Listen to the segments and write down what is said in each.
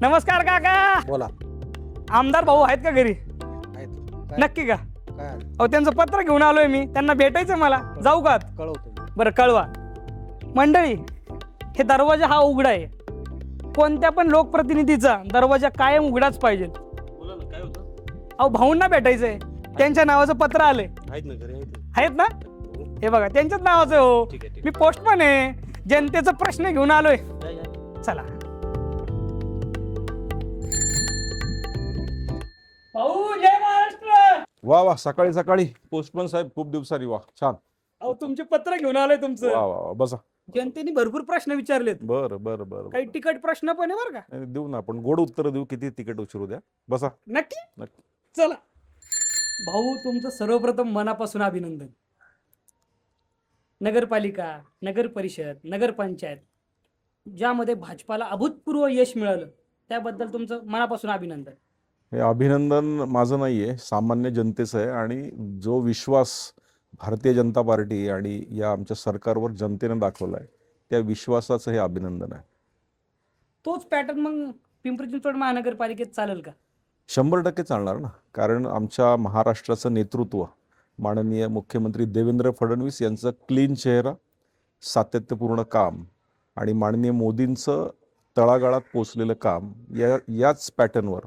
नमस्कार काका. बोला. आमदार भाऊ आहेत का घरी? आहेत. काय? नक्की का? काय? अहो त्यांचं पत्र घेऊन आलोय मी. त्यांना भेटायचं मला. जाऊ का? कळवतो मी. बरं कळवा. मंडळी हे दरवाजा हा उघडा आहे. कोणत्या पण लोकप्रतिनिधीचा दरवाजा कायम उघडाच पाहिजे. बोला ना काय होतं? अहो भाऊंना भेटायचंय. त्यांच्या नावाचं पत्र आलंय. आहेत ना घरी आहेत आहेत ना? हे बघा त्यांच्याच नावाचं आहे हो. ठीक आहे ठीक मी पोस्टमन आहे. जनतेचा प्रश्न घेऊन आलोय. चला. भाऊ जय महाराष्ट्र! वा वा सकाळी सकाळी. पोस्टमन साहेब खूप दिवसांनी वा. छान. अहो तुमचे पत्र घेऊन आलोय वा तुमचं. वा वा बसा. जनतेने भरपूर प्रश्न विचारलेत. बर बर बर काही तिकट प्रश्न पण आहे बरं का? देऊ ना आपण. गोड उत्तर देऊ किती तिकीट उशिरू द्या. बसा. नक्की? नक्की. चला. भाऊ तुमचं सर्वप्रथम मनापासून अभिनंदन. नगरपालिका नगर परिषद नगरपंचायत ज्यामध्ये भाजपाला अभूतपूर्व यश मिळालं त्याबद्दल तुमचं मनापासून अभिनंदन. हे अभिनंदन माझं नाही आहे सामान्य जनतेचं आहे आणि जो विश्वास भारतीय जनता पार्टी आणि या आमच्या सरकारवर जनतेने दाखवला आहे त्या विश्वासाचं हे अभिनंदन आहे. तोच पॅटर्न मग पिंपरी चिंचवड महानगरपालिकेत चालेल का? शंभर टक्के चालणार ना कारण आमच्या महाराष्ट्राचं नेतृत्व माननीय मुख्यमंत्री देवेंद्र फडणवीस यांचं क्लीन चेहरा सातत्यपूर्ण काम आणि माननीय मोदींचं तळागाळात पोचलेलं काम या याच पॅटर्नवर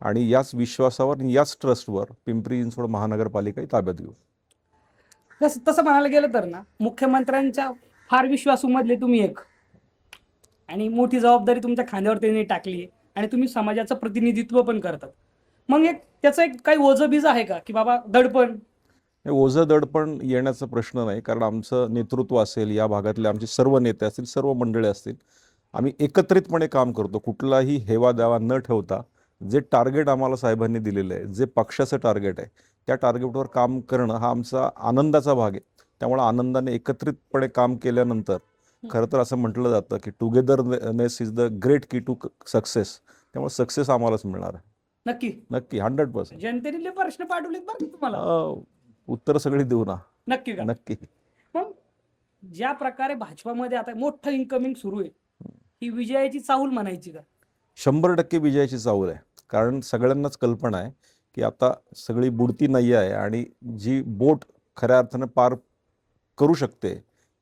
आणि याच विश्वासावर आणि याच ट्रस्टवर पिंपरी चिंचवड महानगरपालिका ताब्यात घेऊ तसं तसं म्हणायला गेलं तर ना मुख्यमंत्र्यांच्या फार विश्वासूमधले तुम्ही एक. आणि मोठी जबाबदारी तुमच्या खांद्यावर त्यांनी टाकली आणि तुम्ही समाजाचं प्रतिनिधित्व पण करतात. मग एक त्याचं एक काही ओझं बीज आहे का? की बाबा दडपण ओझं दडपण येण्याचा प्रश्न नाही कारण आमचं नेतृत्व असेल या भागातले आमचे सर्व नेते असतील सर्व मंडळी असतील आम्ही एकत्रितपणे काम करतो. कुठलाही हेवा द्यावा न ठेवता जे टार्गेट आम्हाला साहेबांनी दिलेलं आहे जे पक्षाचं टार्गेट आहे त्या टार्गेटवर काम करणं हा आमचा आनंदाचा भाग आहे. त्यामुळे आनंदाने एकत्रितपणे काम केल्यानंतर खरं तर असं म्हटलं जातं की togetherness is the great key to success. त्यामुळे सक्सेस आम्हालाच मिळणार आहे. नक्की. नक्की हंड्रेड पर्सेंट. जनतेने प्रश्न पाठवलेत का तुम्हाला? उत्तरं सगळी देऊ ना. नक्की का नक्की. मग ज्या प्रकारे भाजपामध्ये आता मोठं इन्कमिंग सुरू आहे ही विजयाची चाहूल म्हणायची का? शंभर टक्के विजयाची चाहूल आहे. कारण सगळ्यांनाच कल्पना आहे की आता सगळी बुडती नाही आहे आणि जी बोट खऱ्या अर्थानं पार करू शकते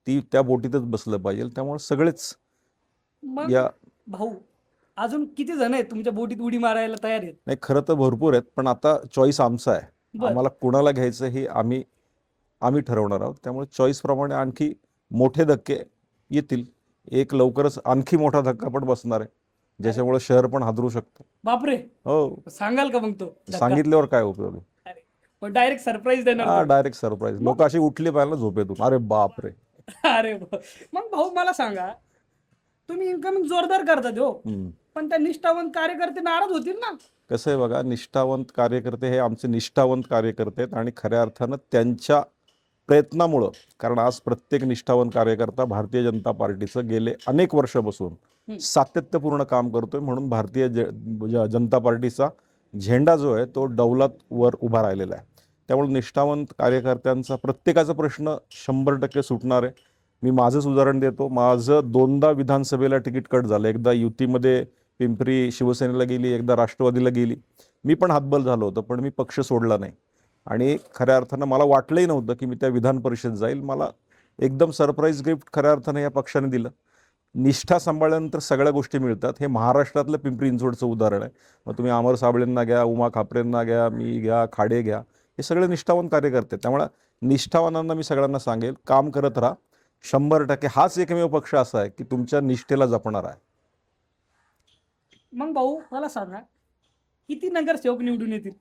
ती त्या बोटीतच बसलं पाहिजे. त्यामुळे सगळेच मग या भाऊ अजून किती जण आहेत तुमच्या बोटीत उडी मारायला तयार आहेत? नाही खरं तर भरपूर आहेत. पण आता चॉईस आमचा आहे. आम्हाला कुणाला घ्यायचं हे आम्ही आम्ही ठरवणार आहोत. त्यामुळे चॉईसप्रमाणे आणखी मोठे धक्के येतील. एक लवकरच आणखी मोठा धक्का पण बसणार आहे. ज्याच्यामुळे शहर पण हादरू शकतं. बापरे. हो. सांगाल का मग तो सांगितल्यावर काय उपयोग? आहे डायरेक्ट सरप्राईज देणार हा. डायरेक्ट सरप्राईज लोक अशी उठली पाहिजे झोपेतून. अरे बाप रे अरे. मग भाऊ मला सांगा तुम्ही इन्कमिंग जोरदार करतात हो हम्म. पण त्या निष्ठावंत कार्यकर्ते नाराज होतील ना कसं आहे बघा निष्ठावंत कार्यकर्ते हे आमचे निष्ठावंत कार्यकर्ते आहेत आणि खऱ्या अर्थानं त्यांच्या प्रयत्नामुळं कारण आज प्रत्येक निष्ठावंत कार्यकर्ता भारतीय जनता पार्टीचं गेले अनेक वर्षापासून हम्म. सातत्यपूर्ण काम करतोय म्हणून भारतीय ज- ज- जनता पार्टीचा झेंडा जो आहे तो डौलातवर उभा राहिलेला आहे त्यामुळे निष्ठावंत कार्यकर्त्यांचा प्रत्येकाचा प्रश्न शंभर टक्के सुटणार आहे मी माझंच उदाहरण देतो. माझं दोनदा विधानसभेला तिकीट कट झालं. एकदा युतीमध्ये पिंपरी शिवसेनेला गेली एकदा राष्ट्रवादीला गेली. मी पण हातबल झालो होतो पण मी पक्ष सोडला नाही. आणि खऱ्या अर्थानं मला वाटलंही नव्हतं की मी त्या विधान परिषद जाईल. मला एकदम सरप्राईज गिफ्ट खऱ्या अर्थानं या पक्षाने दिलं. निष्ठा सांभाळल्यानंतर सगळ्या गोष्टी मिळतात. हे महाराष्ट्रातलं पिंपरी चिंचवडचं उदाहरण आहे. मग तुम्ही अमर साबळेंना घ्या उमा खापरेंना घ्या मी घ्या खाडे घ्या. हे सगळे निष्ठावान कार्यकर्ते त्यामुळे निष्ठावानांना मी सगळ्यांना सांगेल काम करत राहा. शंभर टक्के हाच एकमेव पक्ष असा आहे की तुमच्या निष्ठेला जपणार आहे. मग भाऊ मला सांगा किती नगरसेवक निवडून येतील?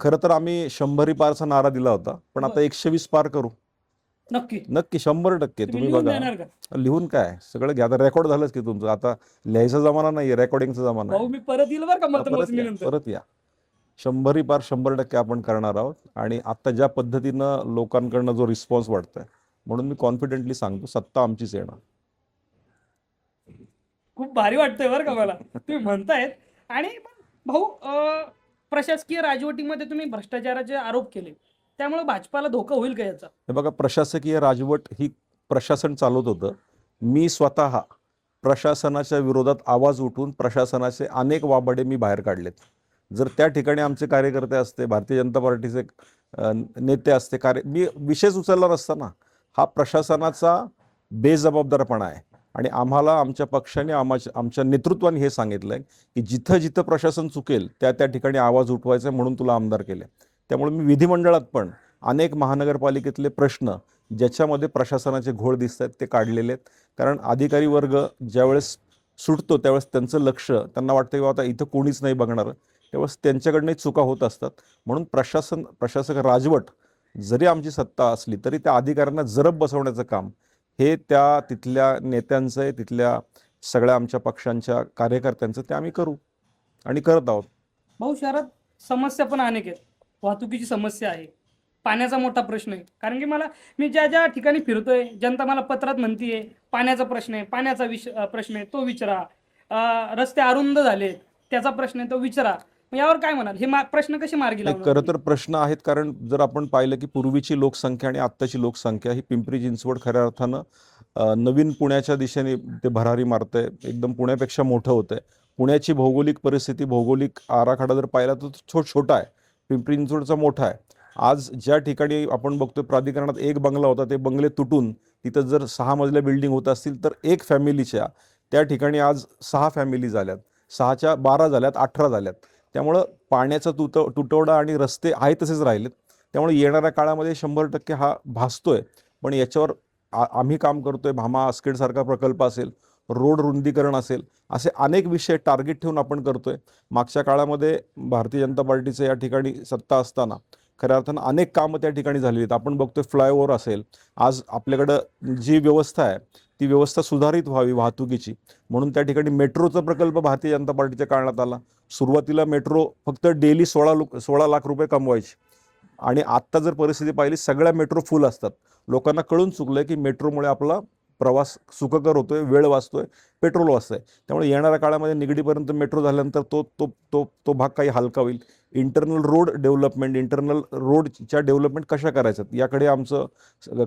खरं तर आम्ही शंभरी पारचा नारा दिला होता पण आता. एकशे वीस पार करू. नक्की. नक्की शंभर टक्के. तुम्ही लिहून बघा. देणार का? लिहून काय? सगळं घ्या. आता रेकॉर्ड झालंच की तुमचं. आता लिहायचा जमाना नाही रेकॉर्डिंगचा जमाना भाऊ आहे. मी परत येईल बरं का परत या परत या. शंभरी पार शंभर टक्के आपण करणार आहोत आणि आता ज्या पद्धतीनं लोकांकडनं जो रिस्पॉन्स वाटतोय म्हणून मी कॉन्फिडेंटली सांगतो सत्ता आमचीच येणार. खूप भारी वाटतंय बरं का मला. तुम्ही म्हणतायत. आणि भाऊ प्रशासकीय राजवटीमध्ये तुम्ही भ्रष्टाचाराचे आरोप केले. त्यामुळे भाजपाला धोका होईल का याचा? हे बघा प्रशासकीय राजवट ही प्रशासन चालवत होतं. मी स्वतः प्रशासनाच्या विरोधात आवाज उठवून प्रशासनाचे अनेक वाबाडे मी बाहेर काढलेत. जर त्या ठिकाणी आमचे कार्यकर्ते असते भारतीय जनता पार्टीचे नेते असते कार्य मी विशेष उचलला नसता ना हा प्रशासनाचा बेजबाबदारपणा आहे. आणि आम्हाला आमच्या पक्षाने आमच्या आमच्या नेतृत्वाने हे सांगितलं आहे की जिथं जिथं प्रशासन चुकेल त्या त्या ठिकाणी आवाज उठवायचा आहे म्हणून तुला आमदार केले. त्यामुळे मी विधिमंडळात पण अनेक महानगरपालिकेतले प्रश्न ज्याच्यामध्ये प्रशासनाचे घोळ दिसत आहेत ते काढलेले आहेत. कारण अधिकारी वर्ग ज्यावेळेस सुटतो त्यावेळेस त्यांचं लक्ष त्यांना वाटतं की आता इथं कोणीच नाही बघणार. त्यावेळेस त्यांच्याकडनंही चुका होत असतात. म्हणून प्रशासन प्रशासक राजवट जरी आमची सत्ता असली तरी त्या अधिकाऱ्यांना जरब बसवण्याचं काम हे त्या तिथल्या नेत्यांचं आहे तिथल्या सगळ्या आमच्या पक्षांच्या कार्यकर्त्यांचं ते आम्ही करू आणि करत आहोत. भाऊ शहरात समस्या पण अनेक आहेत. वाहतुकीची समस्या आहे. पाण्याचा मोठा प्रश्न आहे. कारण की मला मी ज्या ज्या ठिकाणी फिरतोय जनता मला पत्रात म्हणतीये पाण्याचा प्रश्न आहे पाण्याचा विष प्रश्न आहे तो विचारा. रस्ते अरुंद झाले त्याचा प्रश्न आहे तो विचारा. मग यावर काय म्हणाल? हे मा- प्रश्न कसे मार्गी नाही, लावणार खरं तर प्रश्न आहेत कारण जर आपण पाहिलं की पूर्वीची लोकसंख्या आणि आत्ताची लोकसंख्या ही पिंपरी चिंचवड खऱ्या अर्थानं अ, नवीन पुण्याच्या दिशेने ते भरारी मारतंय एकदम पुण्यापेक्षा मोठं होतंय. पुण्याची भौगोलिक परिस्थिती भौगोलिक आराखडा जर पाहिला तर तो छोटा आहे. पिंपरी चिंचवडचा मोठा आहे. आज ज्या ठिकाणी आपण बघतोय प्राधिकरणात एक बंगला होता ते बंगले तुटून तिथं जर सहा मजल्या बिल्डिंग होत असतील तर एक फॅमिलीच्या त्या ठिकाणी आज सहा फॅमिली झाल्यात. सहाच्या बारा झाल्यात अठरा झाल्यात. त्यामुळं पाण्याचा तुट तुटवडा आणि रस्ते आहे तसेच राहिलेत. त्यामुळे येणाऱ्या काळामध्ये शंभर टक्के हा भासतोय. पण याच्यावर आ- आम्ही काम करतोय. भामा आस्केडसारखा प्रकल्प असेल रोड रुंदीकरण असेल असे अनेक विषय टार्गेट ठेवून आपण करतोय. मागच्या काळामध्ये भारतीय जनता पार्टीचं या ठिकाणी सत्ता असताना खऱ्या अर्थानं अनेक कामं त्या ठिकाणी झालेली आहेत. आपण बघतोय फ्लायओव्हर असेल आज आपल्याकडं जी व्यवस्था आहे ती व्यवस्था सुधारित व्हावी वाहतुकीची. म्हणून त्या ठिकाणी मेट्रोचा प्रकल्प भारतीय जनता पार्टीच्या काळात आला. सुरुवातीला मेट्रो फक्त डेली सोळा लोक सोळा लाख रुपये कमवायची. आणि आत्ता जर परिस्थिती पाहिली सगळ्या मेट्रो फुल असतात. लोकांना कळून चुकलं की मेट्रोमुळे आपला प्रवास सुखकर होतोय वेळ वाचतोय पेट्रोल वाचतंय. त्यामुळे येणाऱ्या काळामध्ये निगडीपर्यंत मेट्रो झाल्यानंतर तो तो तो तो भाग काही हलका होईल. इंटरनल रोड डेव्हलपमेंट इंटरनल रोडच्या डेव्हलपमेंट कशा करायच्यात? याकडे आमचं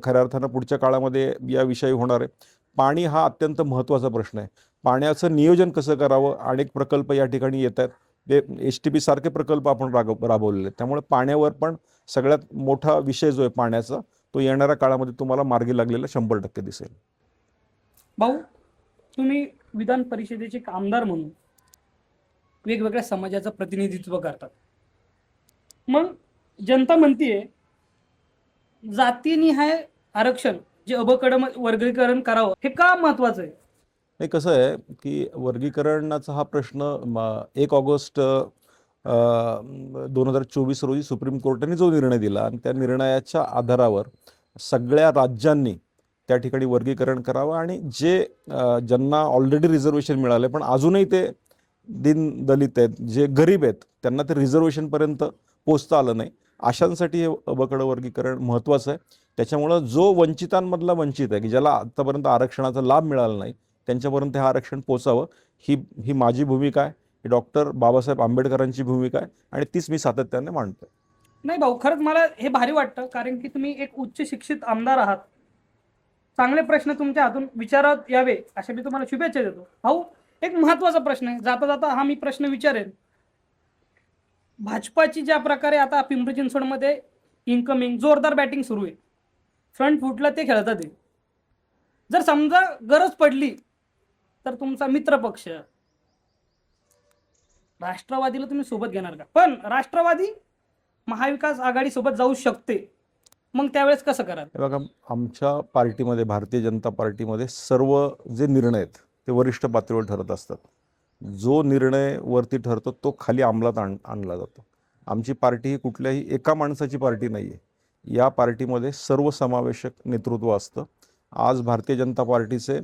खऱ्या अर्थानं पुढच्या काळामध्ये याविषयी होणार आहे. पाणी हा अत्यंत महत्त्वाचा प्रश्न आहे. पाण्याचं नियोजन कसं करावं? अनेक प्रकल्प या ठिकाणी येत आहेत. ते एच टी पी सारखे प्रकल्प आपण राग राबवलेले आहेत. त्यामुळे पाण्यावर पण सगळ्यात मोठा विषय जो आहे पाण्याचा तो येणाऱ्या काळामध्ये तुम्हाला मार्गी लागलेला शंभर टक्के दिसेल. भाऊ तुम्ही विधान परिषदेचे आमदार म्हणून वेगवेगळ्या समाजाचं प्रतिनिधित्व करतात. मग जनता म्हणतीये जातीनिहाय आरक्षण जे अबकडम वर्गीकरण करावं हे का महत्वाचं आहे? नाही कसं आहे की वर्गीकरणाचा हा प्रश्न एक ऑगस्ट दोन हजार चोवीस रोजी सुप्रीम कोर्टाने जो निर्णय दिला आणि त्या निर्णयाच्या आधारावर सगळ्या राज्यांनी त्या ठिकाणी वर्गीकरण करावं आणि जे ज्यांना ऑलरेडी रिझर्वेशन मिळालं पण अजूनही ते दिन दलित आहेत जे गरीब आहेत त्यांना ते रिझर्वेशनपर्यंत पोचता आलं नाही. अशांसाठी हे अबकडं वर्गीकरण महत्त्वाचं आहे. त्याच्यामुळं जो वंचितांमधला वंचित आहे की ज्याला आत्तापर्यंत आरक्षणाचा लाभ मिळाला नाही त्यांच्यापर्यंत हे आरक्षण पोचावं ही ही माझी भूमिका आहे. ही डॉक्टर बाबासाहेब आंबेडकरांची भूमिका आहे आणि तीच मी सातत्याने मांडतोय. नाही भाऊ खरंच मला हे भारी वाटतं कारण की तुम्ही एक उच्च शिक्षित आमदार आहात. चांगले प्रश्न तुमच्या हातून विचारात यावे अशा मी तुम्हाला शुभेच्छा देतो. भाऊ एक महत्त्वाचा प्रश्न आहे. जाता जाता हा मी प्रश्न विचारेन. भाजपाची ज्या प्रकारे आता पिंपरी चिंचवडमध्ये इन्कमिंग जोरदार बॅटिंग सुरू आहे. फ्रंट फुटला ते खेळतात ते जर समजा गरज पडली तर तुमचा मित्र पक्ष. राष्ट्रवादीला तुम्ही सोबत घेणार का? पण राष्ट्रवादी महाविकास आघाडी सोबत जाऊ शकते. मग त्यावेळेस कसं कराल? बघा आमच्या पार्टीमध्ये भारतीय जनता पार्टीमध्ये सर्व जे निर्णय आहेत ते वरिष्ठ पातळीवर ठरत असतात. जो निर्णय वरती ठरतो तो खाली अंमलात आण आणला जातो. आमची पार्टी ही कुठल्याही एका माणसाची पार्टी नाही आहे या पार्टीमध्ये सर्वसमावेशक नेतृत्व असतं. आज भारतीय जनता पार्टीचे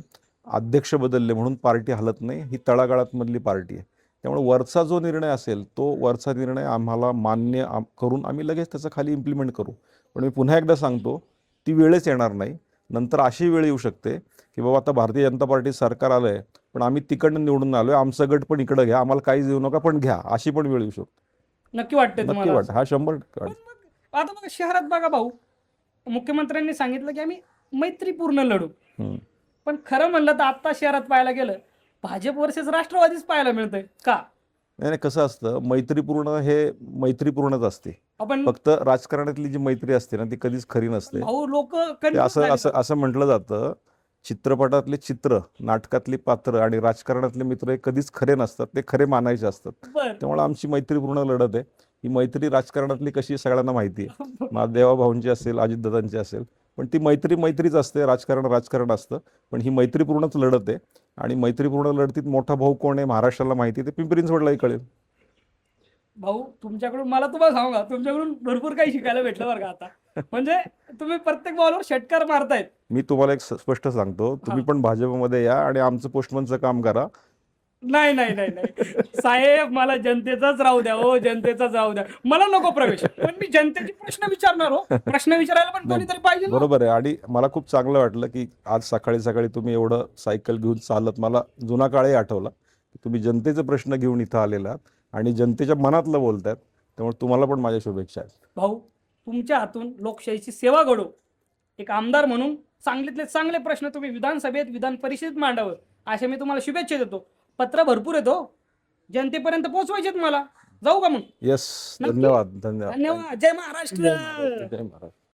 अध्यक्ष बदलले म्हणून पार्टी हलत नाही ही तळागाळातमधली पार्टी आहे. त्यामुळे वरचा जो निर्णय असेल तो वरचा निर्णय आम्हाला मान्य आम- करून आम्ही लगेच त्याचं खाली इम्प्लिमेंट करू. पण मी पुन्हा एकदा सांगतो ती वेळच येणार नाही. नंतर अशी वेळ येऊ शकते की बाबा आता भारतीय जनता पार्टी सरकार आलं आहे पण आम्ही तिकडनं निवडून आलो आहे आमचा गट पण इकडं घ्या. आम्हाला काहीच देऊ नका पण घ्या. अशी पण वेळ येऊ शकते. नक्की वाटते नक्की तुम्हाला. वाटतं. हा शंभर टक्के पण वाटतं. आता बघा शहरात बघा भाऊ. मुख्यमंत्र्यांनी सांगितलं की आम्ही मैत्रीपूर्ण लढू. हम्म. पण खरं म्हणलं तर आता शहरात पाहायला गेलं भाजप वर्सेस राष्ट्रवादीच पाहायला मिळतंय. का? नाही नाही, कसं असतं मैत्रीपूर्ण हे मैत्रीपूर्णच असते. आपण फक्त राजकारणातली जी मैत्री असते ना ती कधीच खरी नसते. भाऊ लोक ते असं असं असं म्हटलं जातं चित्रपटातले चित्र नाटकातली पात्र आणि राजकारणातले मित्र हे कधीच खरे नसतात ते खरे मानायचे असतात. त्यामुळे आमची मैत्रीपूर्ण लढत आहे. ही मैत्री राजकारणातली कशी सगळ्यांना माहिती आहे. महादेवा भाऊंची असेल अजितदादांची असेल पण ती मैत्री मैत्रीच असते राजकारण राजकारण असतं. पण ही मैत्रीपूर्णच लढत आहे आणि मैत्रीपूर्ण लढतीत मोठा भाऊ कोण आहे महाराष्ट्राला माहिती आहे ते पिंपरी चिंचवडलाही कळेल. भाऊ तुमच्याकडून मला तुम्हाला सांगू तुमच्याकडून भरपूर काही शिकायला भेटलं बरं का आता. म्हणजे तुम्ही प्रत्येक बॉलवर षटकार मारतायत. मी तुम्हाला एक स्पष्ट सांगतो तुम्ही पण भाजपमध्ये या आणि आमचं पोस्टमनचं काम करा. नाही नाही नाही नाही. साहेब मला जनतेचाच राहू द्या हो जनतेचाच राहू द्या. मला नको प्रवेश. पण मी जनतेचे प्रश्न विचारणार हो. प्रश्न विचारायला पण कोणीतरी पाहिजे ना. बरोबर आहे. आणि मला खूप चांगलं वाटलं की आज सकाळी सकाळी तुम्ही एवढं सायकल घेऊन चालत मला जुना काळही आठवला. की तुम्ही जनतेचे प्रश्न घेऊन इथं आलेला आहात आणि जनतेच्या मनातलं बोलतायत त्यामुळे तुम्हाला पण माझ्या शुभेच्छा आहेत. भाऊ तुमच्या हातून लोकशाहीची सेवा घडो. एक आमदार म्हणून चांगलीतले चांगले प्रश्न तुम्ही विधानसभेत विधान परिषदेत मांडावं अशा मी तुम्हाला शुभेच्छा देतो. पत्र भरपूर येतो. जनतेपर्यंत पोहोचवायचेत मला. जाऊ का मग? येस. धन्यवाद धन्यवाद. धन्यवाद. जय महाराष्ट्र. जय महाराज